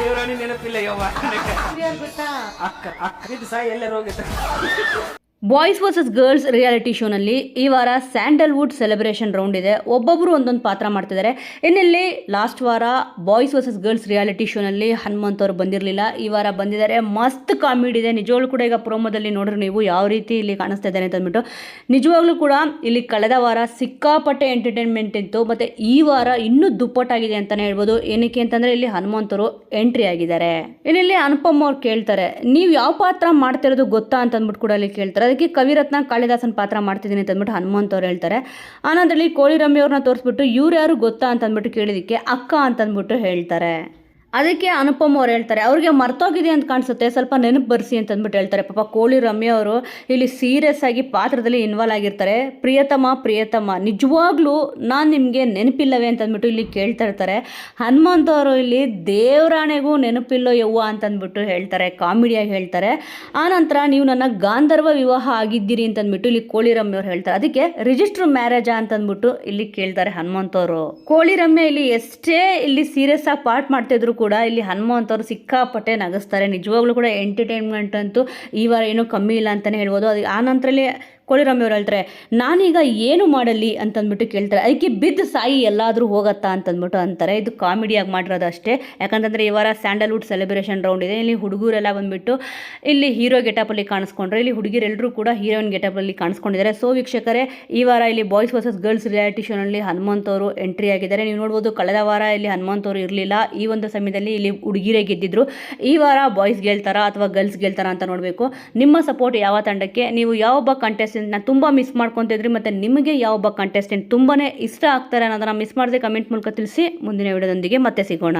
ದೇವರಾಣಿ ನೆನಪಿಲ್ಲ ಗೊತ್ತಾ ಅಕ್ಕ ಅಕ್ಕ ಇದು ಸಹ ಎಲ್ಲರೂ ಹೋಗಿತ್ತು ಬಾಯ್ಸ್ ವರ್ಸಸ್ ಗರ್ಲ್ಸ್ ರಿಯಾಲಿಟಿ ಶೋನಲ್ಲಿ ಈ ವಾರ ಸ್ಯಾಂಡಲ್ವುಡ್ ಸೆಲೆಬ್ರೇಷನ್ ರೌಂಡ್ ಇದೆ. ಒಬ್ಬೊಬ್ಬರು ಒಂದೊಂದು ಪಾತ್ರ ಮಾಡ್ತಿದ್ದಾರೆ. ಇನ್ನಿಲ್ಲಿ ಲಾಸ್ಟ್ ವಾರ ಬಾಯ್ಸ್ ವರ್ಸಸ್ ಗರ್ಲ್ಸ್ ರಿಯಾಲಿಟಿ ಶೋನಲ್ಲಿ ಹನುಮಂತ್ ಅವರು ಬಂದಿರಲಿಲ್ಲ. ಈ ವಾರ ಬಂದಿದ್ದಾರೆ. ಮಸ್ತ್ ಕಾಮಿಡಿ ಇದೆ. ನಿಜವಾಗ್ಲೂ ಕೂಡ ಈಗ ಪ್ರೋಮೋದಲ್ಲಿ ನೋಡ್ರಿ ನೀವು ಯಾವ ರೀತಿ ಇಲ್ಲಿ ಕಾಣಿಸ್ತಾ ಇದ್ದಾರೆ ಅಂತ ಅಂದ್ಬಿಟ್ಟು. ನಿಜವಾಗ್ಲೂ ಕೂಡ ಇಲ್ಲಿ ಕಳೆದ ವಾರ ಸಿಕ್ಕಾಪಟ್ಟೆ ಎಂಟರ್ಟೈನ್ಮೆಂಟ್ ಇತ್ತು. ಮತ್ತು ಈ ವಾರ ಇನ್ನೂ ದುಪ್ಪಟ್ಟಾಗಿದೆ ಅಂತಲೇ ಹೇಳ್ಬೋದು. ಏನಕ್ಕೆ ಅಂತಂದರೆ ಇಲ್ಲಿ ಹನುಮಂತರು ಎಂಟ್ರಿ ಆಗಿದ್ದಾರೆ. ಇನ್ನಿಲ್ಲಿ ಅನುಪಮ್ ಅವ್ರು ಕೇಳ್ತಾರೆ, ನೀವು ಯಾವ ಪಾತ್ರ ಮಾಡ್ತಿರೋದು ಗೊತ್ತಾ? ಅಂತ ಅಂದ್ಬಿಟ್ಟು ಕೂಡ ಇಲ್ಲಿ ಕೇಳ್ತಾರೆ. ಅದಕ್ಕೆ ಕವಿರತ್ನ ಕಾಳಿದಾಸನ ಪಾತ್ರ ಮಾಡ್ತಿದ್ದೀನಿ ಅಂತ ಅಂದ್ಬಿಟ್ಟು ಹನುಮಂತ್ ಅವ್ರು ಹೇಳ್ತಾರೆ. ಆನಂದರಲ್ಲಿ ಕೋಳಿ ರಮ್ಯ ಅವ್ರನ್ನ ತೋರಿಸ್ಬಿಟ್ಟು ಇವ್ರು ಯಾರು ಗೊತ್ತಾ ಅಂತ ಅಂದ್ಬಿಟ್ಟು ಕೇಳಿದಕ್ಕೆ ಅಕ್ಕ ಅಂತ ಅಂದ್ಬಿಟ್ಟು ಹೇಳ್ತಾರೆ. ಅದಕ್ಕೆ ಅನುಪಮ್ ಅವ್ರು ಹೇಳ್ತಾರೆ, ಅವ್ರಿಗೆ ಮರ್ತೋಗಿದೆ ಅಂತ ಕಾಣಿಸುತ್ತೆ, ಸ್ವಲ್ಪ ನೆನಪು ಬರ್ಸಿ ಅಂತ ಅಂದ್ಬಿಟ್ಟು ಹೇಳ್ತಾರೆ. ಪಾಪ ಕೋಳಿ ರಮ್ಯ ಅವರು ಇಲ್ಲಿ ಸೀರಿಯಸ್ ಆಗಿ ಪಾತ್ರದಲ್ಲಿ ಇನ್ವಾಲ್ವ್ ಆಗಿರ್ತಾರೆ. ಪ್ರಿಯತಮ ಪ್ರಿಯತಮ, ನಿಜವಾಗ್ಲೂ ನಾನು ನಿಮಗೆ ನೆನಪಿಲ್ಲವೇ ಅಂತ ಅಂದ್ಬಿಟ್ಟು ಇಲ್ಲಿ ಕೇಳ್ತಾ ಇರ್ತಾರೆ. ಹನುಮಂತ ಅವರು ಇಲ್ಲಿ, ದೇವರಾಣೆಗೂ ನೆನಪಿಲ್ಲೋ ಯವ್ವ ಅಂತ ಅಂದ್ಬಿಟ್ಟು ಹೇಳ್ತಾರೆ, ಕಾಮಿಡಿಯಾಗಿ ಹೇಳ್ತಾರೆ. ಆನಂತರ ನೀವು ನನ್ನ ಗಾಂಧರ್ವ ವಿವಾಹ ಆಗಿದ್ದೀರಿ ಅಂತ ಅಂದ್ಬಿಟ್ಟು ಇಲ್ಲಿ ಕೋಳಿ ರಮ್ಯ ಅವ್ರು ಹೇಳ್ತಾರೆ. ಅದಕ್ಕೆ, ರಿಜಿಸ್ಟರ್ ಮ್ಯಾರೇಜಾ ಅಂತ ಅಂದ್ಬಿಟ್ಟು ಇಲ್ಲಿ ಕೇಳ್ತಾರೆ ಹನುಮಂತ ಅವರು. ಕೋಳಿ ರಮ್ಯ ಇಲ್ಲಿ ಎಷ್ಟೇ ಇಲ್ಲಿ ಸೀರಿಯಸ್ ಆಗಿ ಪಾರ್ಟ್ ಮಾಡ್ತಿದ್ರು ಕೂಡ ಇಲ್ಲಿ ಹನುಮಂತವರು ಸಿಕ್ಕಾಪಟ್ಟೆ ನಗಿಸ್ತಾರೆ. ನಿಜವಾಗ್ಲೂ ಕೂಡ ಎಂಟರ್ಟೈನ್ಮೆಂಟ್ ಅಂತೂ ಈ ವಾರ ಏನೂ ಕಮ್ಮಿ ಇಲ್ಲ ಅಂತಲೇ ಹೇಳ್ಬೋದು. ಅದು ಆ ನಂತರದಲ್ಲಿ ಕೋಳಿರಾಮಿ ಅವ್ರು ಹೇಳ್ತಾರೆ, ನಾನೀಗ ಏನು ಮಾಡಲಿ ಅಂತಂದ್ಬಿಟ್ಟು ಕೇಳ್ತಾರೆ. ಅದಕ್ಕೆ ಬಿದ್ದು ಸಾಯಿ ಎಲ್ಲಾದರೂ ಹೋಗತ್ತಾ ಅಂತಂದ್ಬಿಟ್ಟು ಅಂತಾರೆ. ಇದು ಕಾಮಿಡಿಯಾಗಿ ಮಾಡಿರೋದು ಅಷ್ಟೇ. ಯಾಕಂತಂದರೆ ಈ ವಾರ ಸ್ಯಾಂಡಲ್ವುಡ್ ಸೆಲೆಬ್ರೇಷನ್ ರೌಂಡ್ ಇದೆ. ಇಲ್ಲಿ ಹುಡುಗರೆಲ್ಲ ಬಂದುಬಿಟ್ಟು ಇಲ್ಲಿ ಹೀರೋ ಗೆಟಪಲ್ಲಿ ಕಾಣಿಸ್ಕೊಂಡ್ರೆ. ಇಲ್ಲಿ ಹುಡುಗಿರೆಲ್ಲರೂ ಕೂಡ ಹೀರೋಯಿನ್ ಗೆಟಪಲ್ಲಿ ಕಾಣಿಸ್ಕೊಂಡಿದ್ದಾರೆ. ಸೊ ವೀಕ್ಷಕರೇ, ಈ ವಾರ ಇಲ್ಲಿ ಬಾಯ್ಸ್ ವರ್ಸಸ್ ಗರ್ಲ್ಸ್ ರಿಯಾಲಿಟಿ ಶೋನಲ್ಲಿ ಹನುಮಂತ್ ಅವರು ಎಂಟ್ರಿ ಆಗಿದ್ದಾರೆ. ನೀವು ನೋಡ್ಬೋದು ಕಳೆದ ವಾರ ಇಲ್ಲಿ ಹನುಮಂತ್ ಅವರು ಇರಲಿಲ್ಲ. ಈ ಒಂದು ಸಮಯದಲ್ಲಿ ಇಲ್ಲಿ ಹುಡುಗಿರೇ ಗೆದ್ದಿದ್ರು. ಈ ವಾರ ಬಾಯ್ಸ್ ಗೆಲ್ತಾರ ಅಥವಾ ಗರ್ಲ್ಸ್ ಗೆಲ್ತಾರ ಅಂತ ನೋಡಬೇಕು. ನಿಮ್ಮ ಸಪೋರ್ಟ್ ಯಾವ ತಂಡಕ್ಕೆ? ನೀವು ಯಾವೊಬ್ಬ ಕಂಟೆಸ್ಟೆಂಟ್ನ ತುಂಬ ಮಿಸ್ ಮಾಡ್ಕೊತಿದ್ರಿ ಮತ್ತು ನಿಮಗೆ ಯಾವೊಬ್ಬ ಕಂಟೆಸ್ಟೆಂಟ್ ತುಂಬಾ ಇಷ್ಟ ಆಗ್ತಾರೆ ಅನ್ನೋದನ್ನು ಮಿಸ್ ಮಾಡದೆ ಕಮೆಂಟ್ ಮೂಲಕ ತಿಳಿಸಿ ಮುಂದಿನ ವಿಡಿಯೋದೊಂದಿಗೆ ಮತ್ತೆ ಸಿಗೋಣ.